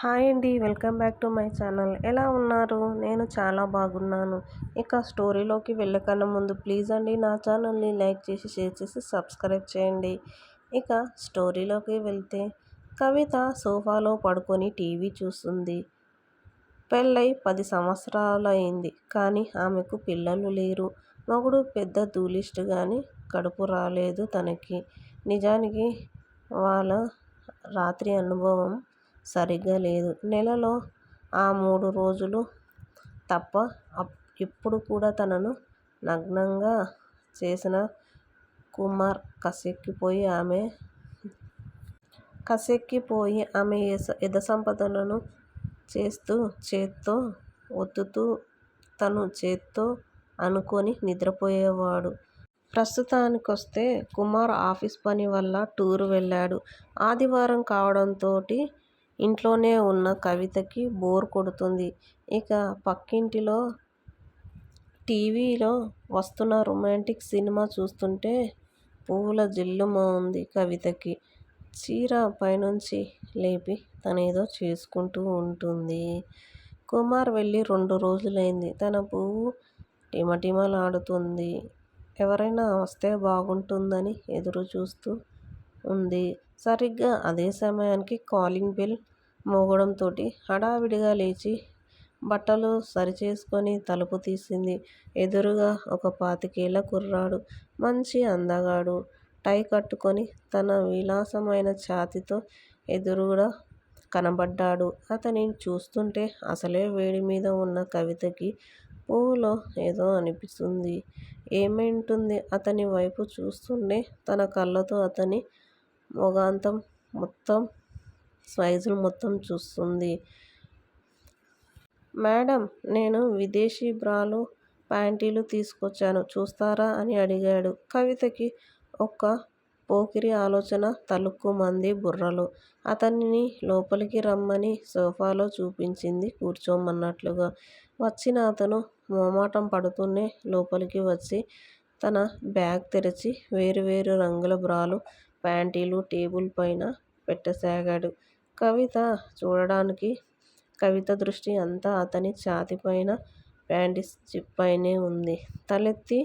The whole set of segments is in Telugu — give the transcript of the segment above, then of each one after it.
హాయ్ అండి welcome back to my channel. ఎలా ఉన్నారు? నేను చాలా బాగున్నాను. ఇక స్టోరీలోకి వెళ్ళకన్నా ముందు ప్లీజ్ అండి నా ఛానల్ని లైక్ చేసి షేర్ చేసి సబ్స్క్రైబ్ చేయండి. ఇక స్టోరీలోకి వెళ్తే కవిత సోఫాలో పడుకొని టీవీ చూస్తుంది. పెళ్ళై పది సంవత్సరాలు అయింది కానీ ఆమెకు పిల్లలు లేరు. మగుడు పెద్ద దూలిస్ట్ కానీ కడుపు రాలేదు తనకి. నిజానికి వాళ్ళ రాత్రి అనుభవం సరిగ్గా లేదు నెలలో ఆ మూడు రోజులు తప్ప ఎప్పుడు కూడా తనను నగ్నంగా చేసిన కుమార్ కసెక్కిపోయి ఆమె కసెక్కిపోయి ఆమె ఎదసంపదలను చేస్తూ చేత్తో ఒత్తుతూ తను చేత్తో అనుకొని నిద్రపోయేవాడు. ప్రస్తుతానికొస్తే కుమార్ ఆఫీస్ పని వల్ల టూర్ వెళ్ళాడు. ఆదివారం కావడంతోటి ఇంట్లోనే ఉన్న కవితకి బోర్ కొడుతుంది. ఇక పక్కింటిలో టీవీలో వస్తున్న రొమాంటిక్ సినిమా చూస్తుంటే పువ్వుల జల్లుమంది కవితకి. చీర పైనుంచి లేపి తనేదో చేసుకుంటూ ఉంటుంది. కుమార్ వెళ్ళి రెండు రోజులైంది. తన పువ్వు టిమటిమలాడుతుంది ఎవరైనా వస్తే బాగుంటుందని ఎదురుచూస్తూ ఉంది. సరిగ్గా అదే సమయానికి కాలింగ్ బెల్ మోగడంతోటి హడావిడిగా లేచి బట్టలు సరిచేసుకొని తలుపు తీసింది. ఎదురుగా ఒక పాతికేళ్ళ కుర్రాడు. మంచి అందగాడు. టై కట్టుకొని తన విలాసమైన ఛాతితో ఎదురుగా కనబడ్డాడు. అతని చూస్తుంటే అసలే వేడి మీద ఉన్న కవితకి పువ్వులో ఏదో అనిపిస్తుంది. ఏమైంటుంది అతని వైపు చూస్తుండే తన కళ్ళతో అతని మొగాంతం మొత్తం సైజులు మొత్తం చూస్తుంది. మేడం నేను విదేశీ బ్రాలు, ప్యాంటీలు తీసుకొచ్చాను చూస్తారా అని అడిగాడు. కవితకి ఒక్క పోకిరి ఆలోచన తలుక్కుమంది బుర్రలో. అతనిని లోపలికి రమ్మని సోఫాలో చూపించింది కూర్చోమన్నట్లుగా. వచ్చిన అతను మోమాటం పడుతూనే లోపలికి వచ్చి తన బ్యాగ్ తెరచి వేరు రంగుల బ్రాలు, ప్యాంటీలు టేబుల్ పైన పెట్టసాగాడు. కవిత చూడడానికి కవిత దృష్టి అంతా అతని ఛాతీపైన, ప్యాంటు జిప్పపైనే ఉంది. తలెత్తి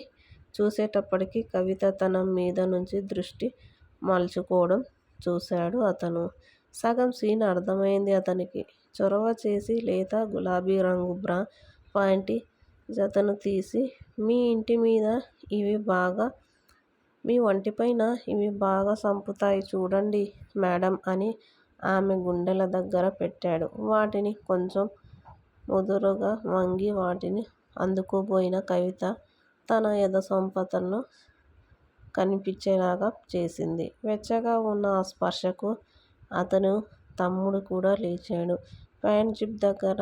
చూసేటప్పటికి కవిత తన మీదనుంచి దృష్టి మలుచుకోవడం చూశాడు అతను. సగం సీన్ అర్థమైంది అతనికి. చొరవ చేసి లేత గులాబీరంగు బ్రా, ప్యాంటీ జతను తీసి మీ ఇంటి మీద ఇవి బాగా మీ ఒంటిపైన ఇవి బాగా సంపుతాయి చూడండి మేడం అని ఆమె గుండెల దగ్గర పెట్టాడు. వాటిని కొంచెం ముదురుగా వంగి వాటిని అందుకోబోయిన కవిత తన ఎదసంపదలు కనిపించేలాగా చేసింది. వెచ్చగా ఉన్న ఆ స్పర్శకు అతని తమ్ముడు కూడా లేచాడు. ప్యాంటు జిప్ దగ్గర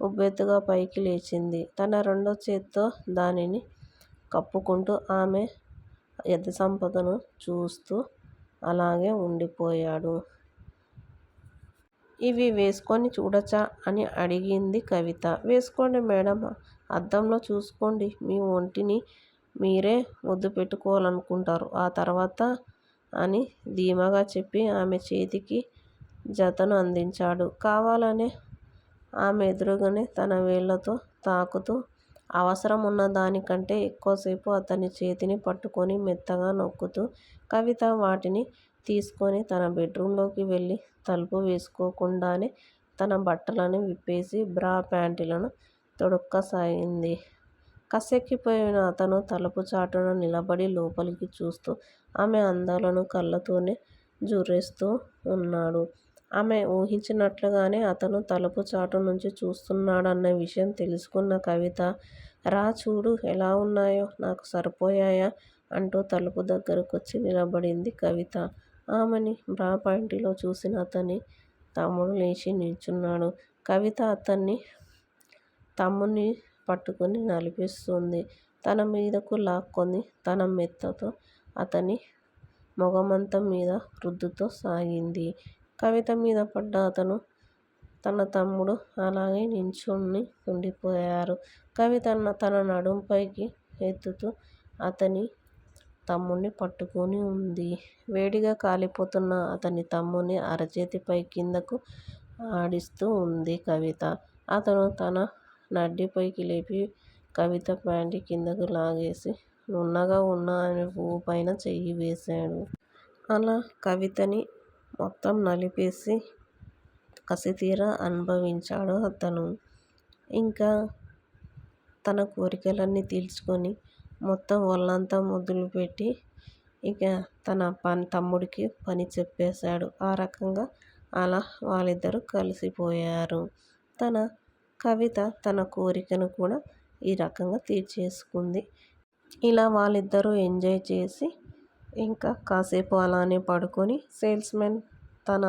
ఉబ్బెత్తుగా పైకి లేచింది. తన రెండో చేత్తో దానిని కప్పుకుంటూ ఆమె ఎదసంపదను చూస్తూ అలాగే ఉండిపోయాడు. ఇవి వేసుకొని చూడొచ్చా అని అడిగింది కవిత. వేసుకోండి మేడం అద్దంలో చూసుకోండి మీ ఒంటిని మీరే ముద్దు పెట్టుకోవాలనుకుంటారు ఆ తర్వాత అని ధీమాగా చెప్పి ఆమె చేతికి జతను అందించాడు. కావాలనే ఆమె ఎదురుగానే తన వేళ్ళతో తాకుతూ అవసరం ఉన్నదానికంటే ఎక్కువసేపు అతని చేతిని పట్టుకొని మెత్తగా నొక్కుతూ కవిత వాటిని తీసుకొని తన బెడ్రూమ్లోకి వెళ్ళి తలుపు వేసుకోకుండానే తన బట్టలను విప్పేసి బ్రా, ప్యాంటులను తొడుక్కసాగింది కసెక్కిపోయిన అతను తలుపు చాటున నిలబడి లోపలికి చూస్తూ ఆమె అందాలను కళ్ళతోనే జుర్రేస్తూ ఉన్నాడు. ఆమె ఊహించినట్లుగానే అతను తలుపు చాటు నుంచి చూస్తున్నాడన్న విషయం తెలుసుకున్న కవిత రా చూడు ఎలా ఉన్నాయో నాకు సరిపోయాయా అంటూ తలుపు దగ్గరకొచ్చి నిలబడింది కవిత. ఆమెని బ్రా, పాంటీలో చూసిన అతని తమ్ముడు లేచి నిల్చున్నాడు. కవిత అతన్ని తమ్ముని పట్టుకొని నలిపిస్తుంది తన మీదకు లాక్కొని తన మెత్తతో అతని మొగమంతం మీద రుద్దుతో సాగింది. కవిత మీద పడ్డ అతను, తన తమ్ముడు అలాగే నించుని ఉండిపోయారు. కవిత తన నడుంపైకి ఎత్తుతూ అతని తమ్ముడ్ని పట్టుకొని ఉంది. వేడిగా కాలిపోతున్న అతని తమ్ముడ్ని అరచేతిపై కిందకు ఆడిస్తూ ఉంది కవిత అతను తన నడ్డిపైకి లేపి కవిత ప్యాంటు కిందకు లాగేసి నున్నగా ఉన్న ఆమె పువ్వు పైన చెయ్యి వేశాడు. అలా కవితని మొత్తం నలిపేసి కసితీరా అనుభవించాడు అతను. ఇంకా తన కోరికలన్నీ తీర్చుకొని మొత్తం ఒళ్ళంతా ముద్దులు పెట్టి ఇక తన పని తమ్ముడికి పని చెప్పేశాడు. ఆ రకంగా అలా వాళ్ళిద్దరూ కలిసిపోయారు. తన కవిత తన కోరికను కూడా ఈ రకంగా తీర్చేసుకుంది. ఇలా వాళ్ళిద్దరూ ఎంజాయ్ చేసి ఇంకా కాసేపు అలానే పడుకొని సేల్స్మెన్ తన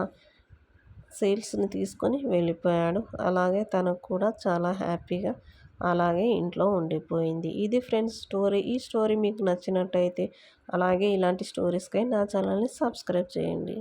సేల్స్ని తీసుకొని వెళ్ళిపోయాడు. అలాగే తనకు కూడా చాలా హ్యాపీగా అలాగే ఇంట్లో ఉండిపోయింది. ఇది ఫ్రెండ్స్ స్టోరీ. ఈ స్టోరీ మీకు నచ్చినట్టయితే అలాగే ఇలాంటి స్టోరీస్కై నా ఛానల్ని సబ్స్క్రైబ్ చేయండి.